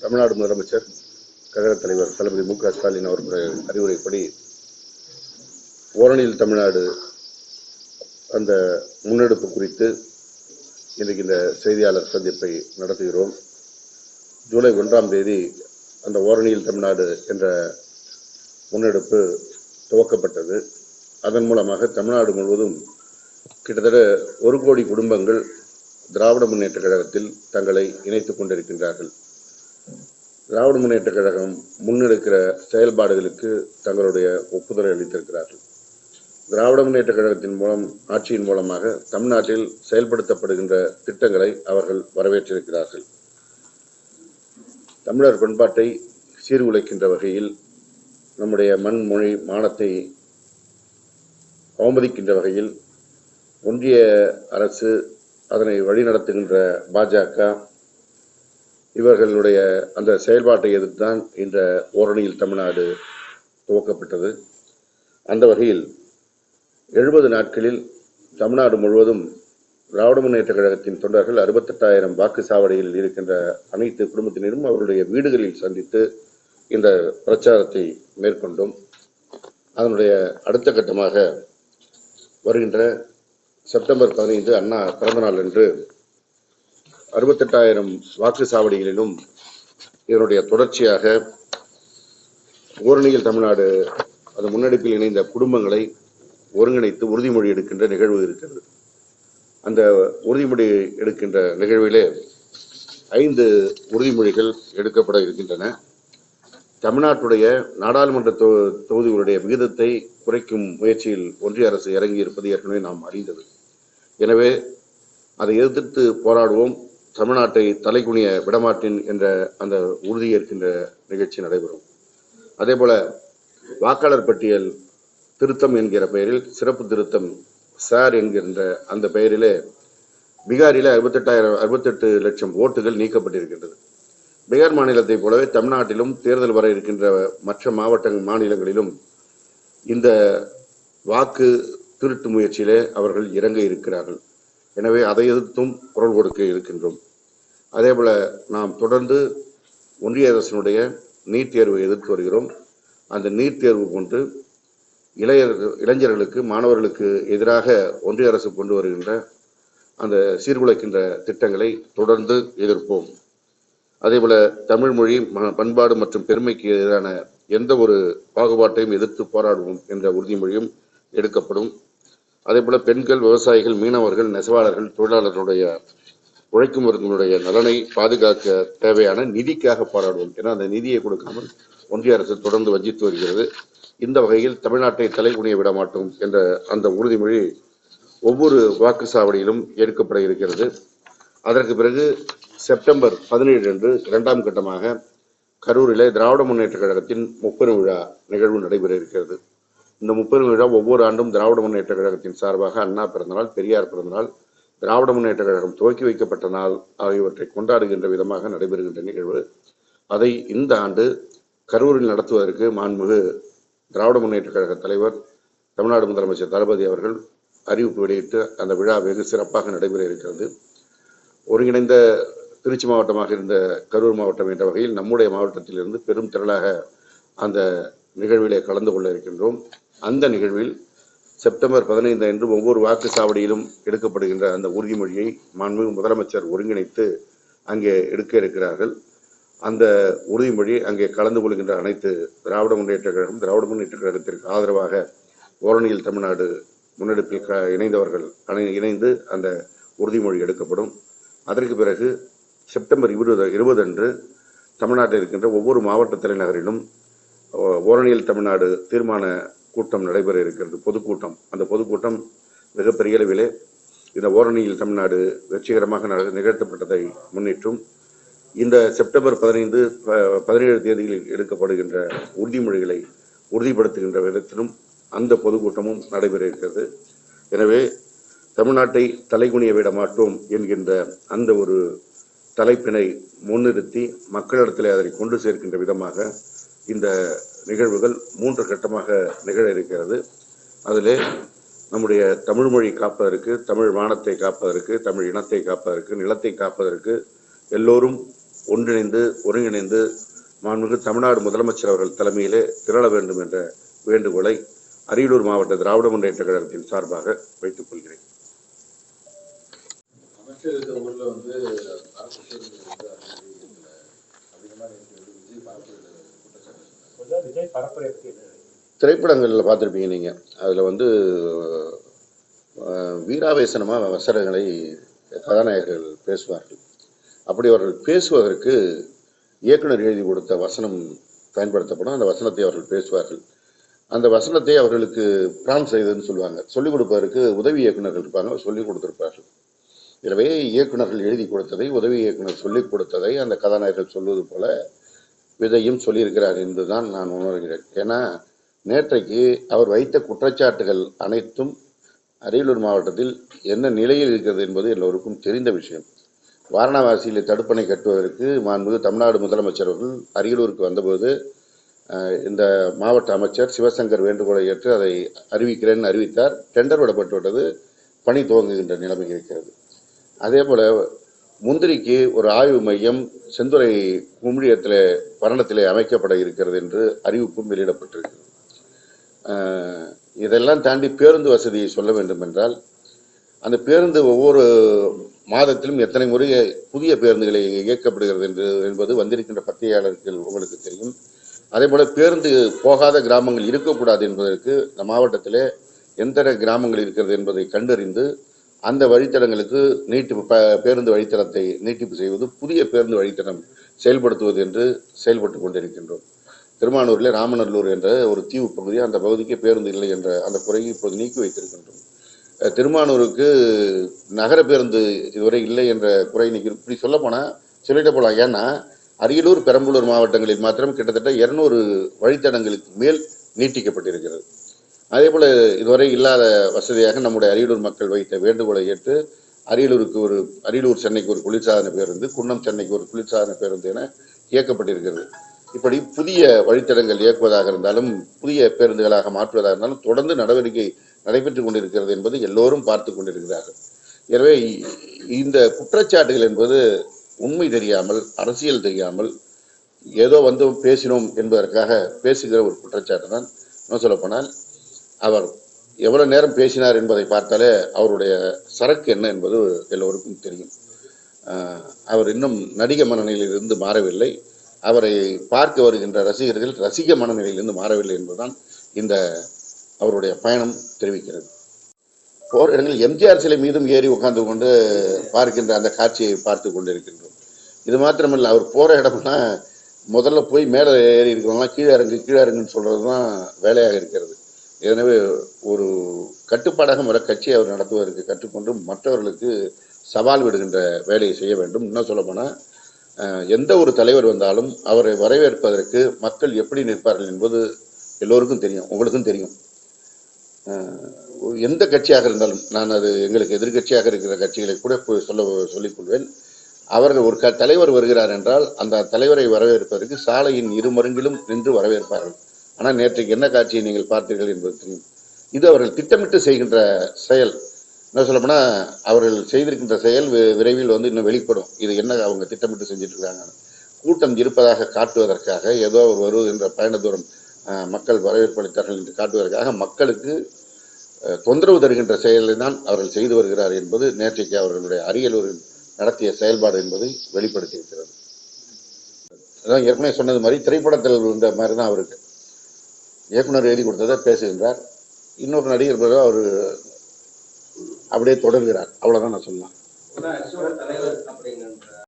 தமிழ்நாடு முதலமைச்சர் கழகத் தலைவர் தளபதி மு க ஸ்டாலின் அவர்களுடைய அறிவுரைப்படி ஓரணியில் தமிழ்நாடு அந்த முன்னெடுப்பு குறித்து இன்றைக்கு இந்த செய்தியாளர் சந்திப்பை நடத்துகிறோம். ஜூலை ஒன்றாம் தேதி அந்த ஓரணியில் தமிழ்நாடு என்ற முன்னெடுப்பு துவக்கப்பட்டது. அதன் மூலமாக தமிழ்நாடு முழுவதும் கிட்டத்தட்ட ஒரு கோடி குடும்பங்கள் திராவிட முன்னேற்ற கழகத்தில் தங்களை இணைத்துக் கொண்டிருக்கின்றார்கள். திராவிட முன்னேற்ற கழகம் முன்னெடுக்கிற செயல்பாடுகளுக்கு தங்களுடைய ஒப்புதலை அளித்திருக்கிறார்கள். திராவிட முன்னேற்ற கழகத்தின் மூலம் ஆட்சியின் மூலமாக தமிழ்நாட்டில் செயல்படுத்தப்படுகின்ற திட்டங்களை அவர்கள் வரவேற்றிருக்கிறார்கள். தமிழர் பண்பாட்டை சீர்குலைக்கின்ற வகையில் நம்முடைய மண் மொழி மானத்தை அவமதிக்கின்ற வகையில் ஒன்றிய அரசு அதனை வழிநடத்துகின்ற பாஜக இவர்களுடைய அந்த செயல்பாட்டை எதிர்த்துதான் இந்த ஓரணியில் தமிழ்நாடு துவக்கப்பட்டது. அந்த வகையில் எழுபது நாட்களில் தமிழ்நாடு முழுவதும் திராவிட முன்னேற்ற கழகத்தின் தொண்டர்கள் அறுபத்தெட்டாயிரம் வாக்கு சாவடியில் இருக்கின்ற அனைத்து குடும்பத்தினரும் அவருடைய வீடுகளில் சந்தித்து இந்த பிரச்சாரத்தை மேற்கொண்டோம். அதனுடைய அடுத்த கட்டமாக வருகின்ற செப்டம்பர் பதினைந்து அண்ணா பிறந்தநாள் அன்று அறுபத்தெட்டாயிரம் வாக்கு சாவடிகளிலும் இதனுடைய தொடர்ச்சியாக ஓரணியில் தமிழ்நாடு அது முன்னெடுப்பில் இணைந்த குடும்பங்களை ஒருங்கிணைத்து உறுதிமொழி எடுக்கின்ற நிகழ்வு இருக்கிறது. அந்த உறுதிமொழி எடுக்கின்ற நிகழ்விலே ஐந்து உறுதிமொழிகள் எடுக்கப்பட இருக்கின்றன. தமிழ்நாட்டுடைய நாடாளுமன்ற தொ- தொகுதிகளுடைய விகிதத்தை குறைக்கும் முயற்சியில் ஒன்றிய அரசு இறங்கி இருப்பது ஏற்கனவே நாம் அறிந்தது. எனவே அதை எதிர்த்து போராடுவோம். தமிழ்நாட்டை தலைகுனிய விடமாட்டேன் என்ற அந்த உறுதியேற்கின்ற நிகழ்ச்சி நடைபெறும். அதே போல வாக்காளர் பட்டியல் திருத்தம் என்கிற பெயரில் சிறப்பு திருத்தம் சார் என்கின்ற அந்த பெயரிலே பீகாரில் அறுபத்தெட்டாயிரம் அறுபத்தெட்டு லட்சம் ஓட்டுகள் நீக்கப்பட்டிருக்கின்றது. பீகார் மாநிலத்தைப் போலவே தமிழ்நாட்டிலும் தேர்தல் வர இருக்கின்ற மற்ற மாவட்ட மாநிலங்களிலும் இந்த வாக்கு திருட்டு முயற்சியிலே அவர்கள் இறங்க இருக்கிறார்கள். எனவே அதை எதிர்த்தும் குரல் கொடுக்க இருக்கின்றோம். அதேபோல நாம் தொடர்ந்து ஒன்றிய அரசினுடைய நீட் தேர்வை எதிர்த்து வருகிறோம். அந்த நீட் தேர்வு கொண்டு இளைய இளைஞர்களுக்கு மாணவர்களுக்கு எதிராக ஒன்றிய அரசு கொண்டு வருகின்ற அந்த சீர்குலைக்கின்ற திட்டங்களை தொடர்ந்து எதிர்ப்போம். அதேபோல தமிழ் மொழி ம- பண்பாடு மற்றும் பெருமைக்கு எதிரான எந்த ஒரு பாகுபாட்டையும் எதிர்த்து போராடுவோம் என்ற உறுதிமொழியும் எடுக்கப்படும். அதேபோல பெண்கள் விவசாயிகள் மீனவர்கள் நெசவாளர்கள் தொழிலாளர்களுடைய உழைக்குமவர்களுடைய நலனை பாதுகாக்க தேவையான நிதிக்காக போராடுவோம். ஏன்னா அந்த நிதியை கொடுக்காமல் ஒன்றிய அரசு தொடர்ந்து வஞ்சித்து வருகிறது. இந்த வகையில் தமிழ்நாட்டை தலைகுனிய விட மாட்டோம் என்ற அந்த உறுதிமொழி ஒவ்வொரு வாக்கு சாவடியிலும் எடுக்கப்பட இருக்கிறது. அதற்கு பிறகு செப்டம்பர் பதினேழு அன்று இரண்டாம் கட்டமாக கரூரிலே திராவிட முன்னேற்ற கழகத்தின் முப்பெரும் விழா நிகழ்வு நடைபெற இருக்கிறது. இந்த முப்பெரும் விழா ஒவ்வொரு ஆண்டும் திராவிட முன்னேற்ற கழகத்தின் சார்பாக அண்ணா பிறந்தநாள் பெரியார் பிறந்தநாள் திராவிட முன்னேற்ற கழகம் துவக்கி வைக்கப்பட்ட நாள் ஆகியவற்றை கொண்டாடுகின்ற விதமாக நடைபெறுகின்ற நிகழ்வு. அதை இந்த ஆண்டு கரூரில் நடத்துவதற்கு மாண்புமிகு திராவிட முன்னேற்ற கழக தலைவர் தமிழ்நாடு முதலமைச்சர் தளபதி அவர்கள் அறிவிப்பு வெளியிட்டு அந்த விழா வெகு சிறப்பாக நடைபெற இருக்கிறது. ஒருங்கிணைந்த திருச்சி மாவட்டமாக இருந்த கரூர் மாவட்டம் என்ற வகையில் நம்முடைய மாவட்டத்திலிருந்து பெரும் திரளாக அந்த நிகழ்விலே கலந்து கொள்ள இருக்கின்றோம். அந்த நிகழ்வில் செப்டம்பர் பதினைந்து அன்று ஒவ்வொரு வாக்கு சாவடியிலும் எடுக்கப்படுகின்ற அந்த உறுதிமொழியை மாண்புமிகு முதலமைச்சர் ஒருங்கிணைத்து அங்கே எடுக்க இருக்கிறார்கள். அந்த உறுதிமொழி அங்கே கலந்து கொள்கின்ற அனைத்து திராவிட முன்னேற்ற கழகம் திராவிட முன்னேற்ற கழகத்திற்கு ஆதரவாக ஓரணியில் தமிழ்நாடு முன்னெடுப்பில் க- இணைந்தவர்கள் அணை இணைந்து அந்த உறுதிமொழி எடுக்கப்படும். அதற்கு பிறகு செப்டம்பர் இருபது இருபது அன்று தமிழ்நாட்டில் இருக்கின்ற ஒவ்வொரு மாவட்ட தலைநகரிலும் ஓரணியில் தமிழ்நாடு தீர்மான கூட்டம் நடைபெற இருக்கிறது. பொதுக்கூட்டம். அந்த பொதுக்கூட்டம் மிகப்பெரிய அளவிலே இந்த ஓரணியில் தமிழ்நாடு வெற்றிகரமாக நிகழ்த்தப்பட்டதை முன்னிட்டும் இந்த செப்டம்பர் பதினைந்து ப- பதினேழு தேதியில் எடுக்கப்படுகின்ற உறுதிமொழிகளை உறுதிப்படுத்துகின்ற விதத்திலும் அந்த பொதுக்கூட்டமும் நடைபெற இருக்கிறது. எனவே தமிழ்நாட்டை தலைகுனிய விட மாட்டோம் என்கின்ற அந்த ஒரு தலைப்பினை முன்னிறுத்தி மக்களிடத்திலே அதனை கொண்டு சேர்க்கின்ற விதமாக இந்த நிகழ்வுகள் மூன்று கட்டமாக நிகழ இருக்கிறது. அதிலே நம்முடைய தமிழ் மொழி காப்பதற்கு தமிழ் வானத்தை காப்பதற்கு தமிழ் இனத்தை காப்பதற்கு நிலத்தை காப்பதற்கு எல்லோரும் ஒன்றிணைந்து ஒருங்கிணைந்து மாண்புமிகு தமிழ்நாடு முதலமைச்சர் அவர்கள் தலைமையிலே திரள வேண்டும் என்ற வேண்டுகோளை அரியலூர் மாவட்ட திராவிட முன்னேற்ற கழகத்தின் சார்பாக வைத்துக் கொள்கிறேன். அமைச்சர் இருக்கிற வந்து திரைப்படங்களில் பார்த்துருப்பீங்க நீங்கள் அதில் வந்து வீராவேசனமாக வசனங்களை கதாநாயகர்கள் பேசுவார்கள். அப்படி அவர்கள் பேசுவதற்கு இயக்குனர் எழுதி கொடுத்த வசனம் பயன்படுத்தப்படும். அந்த வசனத்தை அவர்கள் பேசுவார்கள். அந்த வசனத்தை அவர்களுக்கு பிரான் செய்ததுன்னு சொல்லுவாங்க. சொல்லிக் கொடுப்பதற்கு உதவி இயக்குனர்கள் இருப்பாங்க. சொல்லிக் கொடுத்துருப்பார்கள். எனவே இயக்குனர்கள் எழுதி கொடுத்ததை உதவி இயக்குனர் சொல்லிக் கொடுத்ததை அந்த கதாநாயகர்கள் சொல்வது போல விதையும் சொல்லியிருக்கிறார் என்றுதான் நான் உணர்கிறேன். ஏன்னா நேற்றைக்கு அவர் வைத்த குற்றச்சாட்டுகள் அனைத்தும் அரியலூர் மாவட்டத்தில் என்ன நிலையில் இருக்கிறது என்பது எல்லோருக்கும் தெரிந்த விஷயம். வாரணாசியில் தடுப்பணை கட்டுவதற்கு மாண்புமிகு தமிழ்நாடு முதலமைச்சர் அவர்கள் அரியலூருக்கு வந்தபோது இந்த மாவட்ட அமைச்சர் சிவசங்கர் வேண்டுகோளை ஏற்று அதை அறிவிக்கிறேன் அறிவித்தார். டெண்டர் விடப்பட்டு விட்டது பணி துவங்குகின்ற நிலைமை இருக்கிறது. அதே போல முந்திரிக்கு ஒரு ஆய்வு மையம் செந்துறை குமிழியத்திலே பரணத்திலே அமைக்கப்பட இருக்கிறது என்று அறிவிப்பும் வெளியிடப்பட்டிருக்கிறது. இதெல்லாம் தாண்டி பேருந்து வசதியை சொல்ல வேண்டும் என்றால் அந்த பேருந்து ஒவ்வொரு மாதத்திலும் எத்தனை முறை புதிய பேருந்துகளை இயக்கப்படுகிறது என்று என்பது வந்திருக்கின்ற பத்திரிகையாளர்கள் உங்களுக்கு தெரியும். அதே போல பேருந்து போகாத கிராமங்கள் இருக்கக்கூடாது என்பதற்கு இந்த மாவட்டத்திலே எந்த கிராமங்கள் இருக்கிறது என்பதை கண்டறிந்து அந்த வழித்தடங்களுக்கு நீட்டிப்பு ப- பேருந்து வழித்தடத்தை நீட்டிப்பு செய்வது புதிய பேருந்து வழித்தடம் செயல்படுத்துவது என்று செயல்பட்டு கொண்டிருக்கின்றோம். திருமானூரில் ராமநல்லூர் என்ற ஒரு தீவு பகுதி அந்த பகுதிக்கு பேருந்து இல்லை என்ற அந்த குறையை இப்போது நீக்கி வைத்திருக்கின்றோம். திருமானூருக்கு நகர பேருந்து இதுவரை இல்லை என்ற குறை நீக்கி இப்படி சொல்ல போனால் சொல்லிட்டு போகலாம் ஏன்னா அரியலூர் பெரம்பலூர் மாவட்டங்களில் மாத்திரம் கிட்டத்தட்ட இருநூறு வழித்தடங்களுக்கு மேல் நீட்டிக்கப்பட்டிருக்கிறது. அதே போல இதுவரை இல்லாத வசதியாக நம்முடைய அரியலூர் மக்கள் வைத்த வேண்டுகோளை ஏற்று அரியலூருக்கு ஒரு அரியலூர் சென்னைக்கு ஒரு குளிர்சாதன பேருந்து குன்னம் சென்னைக்கு ஒரு குளிர்சாதன பேருந்து என இயக்கப்பட்டிருக்கிறது. இப்படி புதிய வழித்தடங்கள் இயக்குவதாக இருந்தாலும் புதிய பேருந்துகளாக மாற்றுவதாக இருந்தாலும் தொடர்ந்து நடவடிக்கை நடைபெற்றுக் கொண்டிருக்கிறது என்பது எல்லோரும் பார்த்து கொண்டிருக்கிறார்கள். எனவே இந்த குற்றச்சாட்டுகள் என்பது உண்மை தெரியாமல் அரசியல் தெரியாமல் ஏதோ வந்து பேசினோம் என்பதற்காக பேசுகிற ஒரு குற்றச்சாட்டு தான் இன்னும் சொல்லப்போனால் அவர் எவ்வளவு நேரம் பேசினார் என்பதை பார்த்தாலே அவருடைய சரக்கு என்ன என்பது எல்லோருக்கும் தெரியும். அவர் இன்னும் நடிக மனநிலையிலிருந்து மாறவில்லை. அவரை பார்க்க வருகின்ற ரசிகர்கள் ரசிக மனநிலையிலிருந்து மாறவில்லை என்பதுதான் இந்த அவருடைய பயணம் தெரிவிக்கிறது. போர் இடங்களில் எம்ஜிஆர் சிலை மீதும் ஏறி உட்கார்ந்து கொண்டு பார்க்கின்ற அந்த காட்சியை பார்த்து கொண்டிருக்கின்றோம். இது மாத்திரமல்ல அவர் போகிற இடம்னா முதல்ல போய் மேலே ஏறி இருக்கிறவங்களாம் கீழே இறங்கு கீழே இறங்குன்னு சொல்கிறது தான் வேலையாக இருக்கிறது. எனவே ஒரு கட்டுப்பாடாக முறை கட்சியை அவர் நடத்துவதற்கு கற்றுக்கொண்டு மற்றவர்களுக்கு சவால் விடுகின்ற வேலையை செய்ய வேண்டும். இன்னும் சொல்ல எந்த ஒரு தலைவர் வந்தாலும் அவரை வரவேற்பதற்கு மக்கள் எப்படி நிற்பார்கள் என்பது எல்லோருக்கும் தெரியும் உங்களுக்கும் தெரியும். எந்த கட்சியாக இருந்தாலும் நான் அது எங்களுக்கு எதிர்க்கட்சியாக இருக்கிற கட்சிகளை கூட சொல்ல சொல்லிக் கொள்வேன். அவர்கள் ஒரு க- தலைவர் வருகிறார் என்றால் அந்த தலைவரை வரவேற்பதற்கு சாலையின் இருமருங்கிலும் நின்று வரவேற்பார்கள். ஆனால் நேற்றைக்கு என்ன காட்சியை நீங்கள் பார்த்தீர்கள் என்பது தெரியும் இது அவர்கள் திட்டமிட்டு செய்கின்ற செயல். என்ன சொல்லப்போனா அவர்கள் செய்திருக்கின்ற செயல் வி- விரைவில் வந்து இன்னும் வெளிப்படும். இது என்ன அவங்க திட்டமிட்டு செஞ்சுட்டு இருக்காங்க கூட்டம் இருப்பதாக காட்டுவதற்காக ஏதோ வருவது வருகின்ற பயண தூரம் மக்கள் வரவேற்பு அளித்தார்கள் என்று காட்டுவதற்காக மக்களுக்கு தொந்தரவு தருகின்ற செயலை தான் அவர்கள் செய்து வருகிறார் என்பது நேற்றைக்கு அவர்களுடைய அரியலூரில் நடத்திய செயல்பாடு என்பதை வெளிப்படுத்தியிருக்கிறது. அதான் ஏற்கனவே சொன்னது மாதிரி திரைப்படத்தில் இருந்த மாதிரி தான் அவருக்கு. இயக்குனர் எழுதி கொடுத்ததை பேசுகின்றார். இன்னொரு நடிகர் பிறகு அவர் அப்படியே தொடர்கிறார். அவ்வளவுதான் நான் சொல்லலாம்